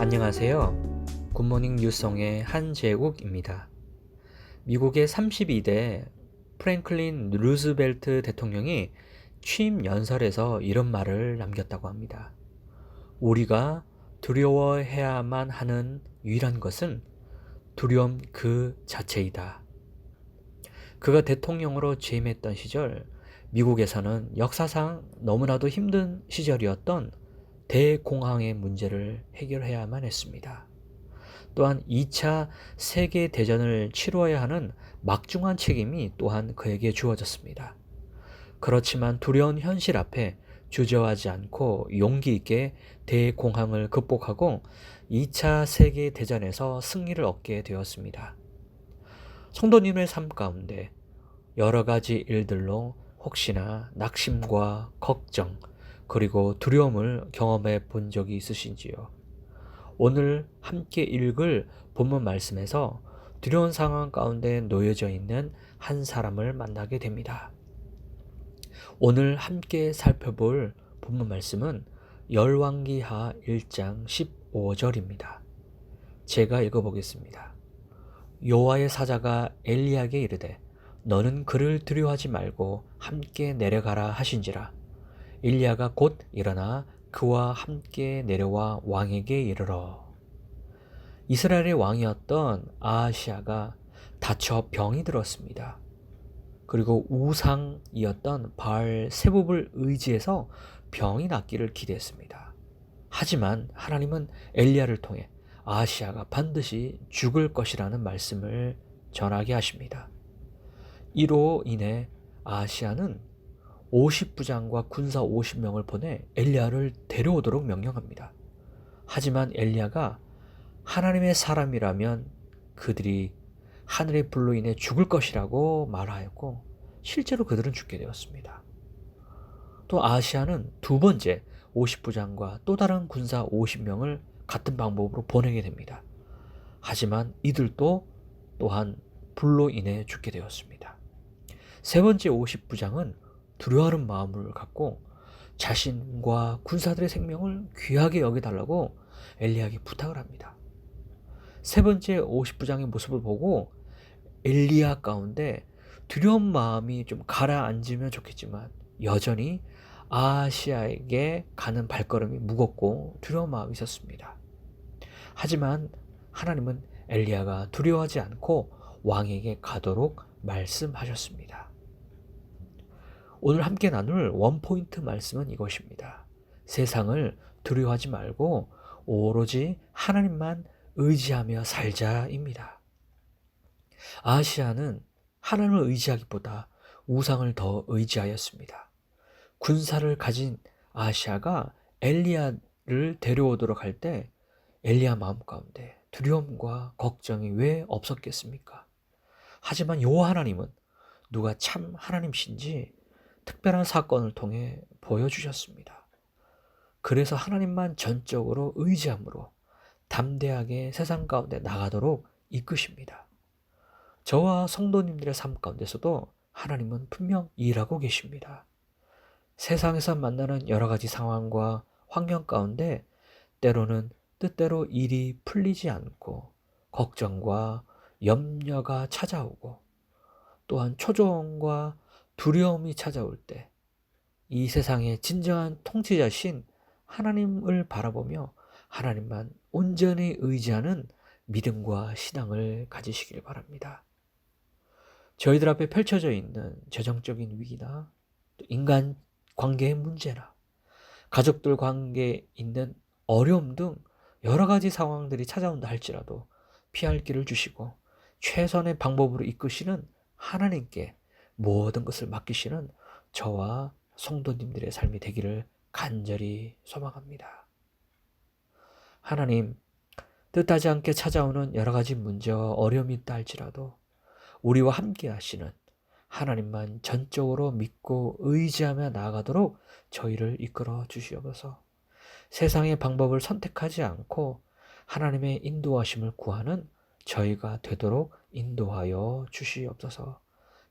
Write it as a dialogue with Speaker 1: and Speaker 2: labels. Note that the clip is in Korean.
Speaker 1: 안녕하세요. 굿모닝 뉴성의 한재욱입니다. 미국의 32대 프랭클린 루즈벨트 대통령이 취임 연설에서 이런 말을 남겼다고 합니다. 우리가 두려워해야만 하는 유일한 것은 두려움 그 자체이다. 그가 대통령으로 재임했던 시절 미국에서는 역사상 너무나도 힘든 시절이었던 대공황의 문제를 해결해야만 했습니다. 또한 2차 세계 대전을 치루어야 하는 막중한 책임이 또한 그에게 주어졌습니다. 그렇지만 두려운 현실 앞에 주저하지 않고 용기 있게 대공황을 극복하고 2차 세계 대전에서 승리를 얻게 되었습니다. 성도님의 삶 가운데 여러 가지 일들로 혹시나 낙심과 걱정, 그리고 두려움을 경험해 본 적이 있으신지요? 오늘 함께 읽을 본문 말씀에서 두려운 상황 가운데 놓여져 있는 한 사람을 만나게 됩니다. 오늘 함께 살펴볼 본문 말씀은 열왕기하 1장 15절입니다. 제가 읽어보겠습니다. 여호와의 사자가 엘리야에게 이르되 너는 그를 두려워하지 말고 함께 내려가라 하신지라 일리야가 곧 일어나 그와 함께 내려와 왕에게 이르러 이스라엘의 왕이었던 아하시아가 다쳐 병이 들었습니다. 그리고 우상이었던 바알 세복을 의지해서 병이 낫기를 기대했습니다. 하지만 하나님은 엘리야를 통해 아하시아가 반드시 죽을 것이라는 말씀을 전하게 하십니다. 이로 인해 아하시아는 50부장과 군사 50명을 보내 엘리야를 데려오도록 명령합니다. 하지만 엘리야가 하나님의 사람이라면 그들이 하늘의 불로 인해 죽을 것이라고 말하였고 실제로 그들은 죽게 되었습니다. 또 아시아는 두 번째 50부장과 또 다른 군사 50명을 같은 방법으로 보내게 됩니다. 하지만 이들도 또한 불로 인해 죽게 되었습니다. 세 번째 50부장은 두려워하는 마음을 갖고 자신과 군사들의 생명을 귀하게 여겨달라고 엘리야에게 부탁을 합니다. 세 번째 50부장의 모습을 보고 엘리야 가운데 두려운 마음이 좀 가라앉으면 좋겠지만 여전히 아시아에게 가는 발걸음이 무겁고 두려운 마음이 있었습니다. 하지만 하나님은 엘리야가 두려워하지 않고 왕에게 가도록 말씀하셨습니다. 오늘 함께 나눌 원포인트 말씀은 이것입니다. 세상을 두려워하지 말고 오로지 하나님만 의지하며 살자입니다. 아시아는 하나님을 의지하기보다 우상을 더 의지하였습니다. 군사를 가진 아시아가 엘리야를 데려오도록 할 때 엘리야 마음 가운데 두려움과 걱정이 왜 없었겠습니까? 하지만 요 하나님은 누가 참 하나님신지 특별한 사건을 통해 보여주셨습니다. 그래서 하나님만 전적으로 의지함으로 담대하게 세상 가운데 나가도록 이끄십니다. 저와 성도님들의 삶 가운데서도 하나님은 분명 일하고 계십니다. 세상에서 만나는 여러 가지 상황과 환경 가운데 때로는 뜻대로 일이 풀리지 않고 걱정과 염려가 찾아오고 또한 초조함과 두려움이 찾아올 때 이 세상의 진정한 통치자신 하나님을 바라보며 하나님만 온전히 의지하는 믿음과 신앙을 가지시길 바랍니다. 저희들 앞에 펼쳐져 있는 재정적인 위기나 인간 관계의 문제나 가족들 관계에 있는 어려움 등 여러 가지 상황들이 찾아온다 할지라도 피할 길을 주시고 최선의 방법으로 이끄시는 하나님께 모든 것을 맡기시는 저와 성도님들의 삶이 되기를 간절히 소망합니다. 하나님, 뜻하지 않게 찾아오는 여러 가지 문제와 어려움이 있다 할지라도 우리와 함께 하시는 하나님만 전적으로 믿고 의지하며 나아가도록 저희를 이끌어 주시옵소서. 세상의 방법을 선택하지 않고 하나님의 인도하심을 구하는 저희가 되도록 인도하여 주시옵소서.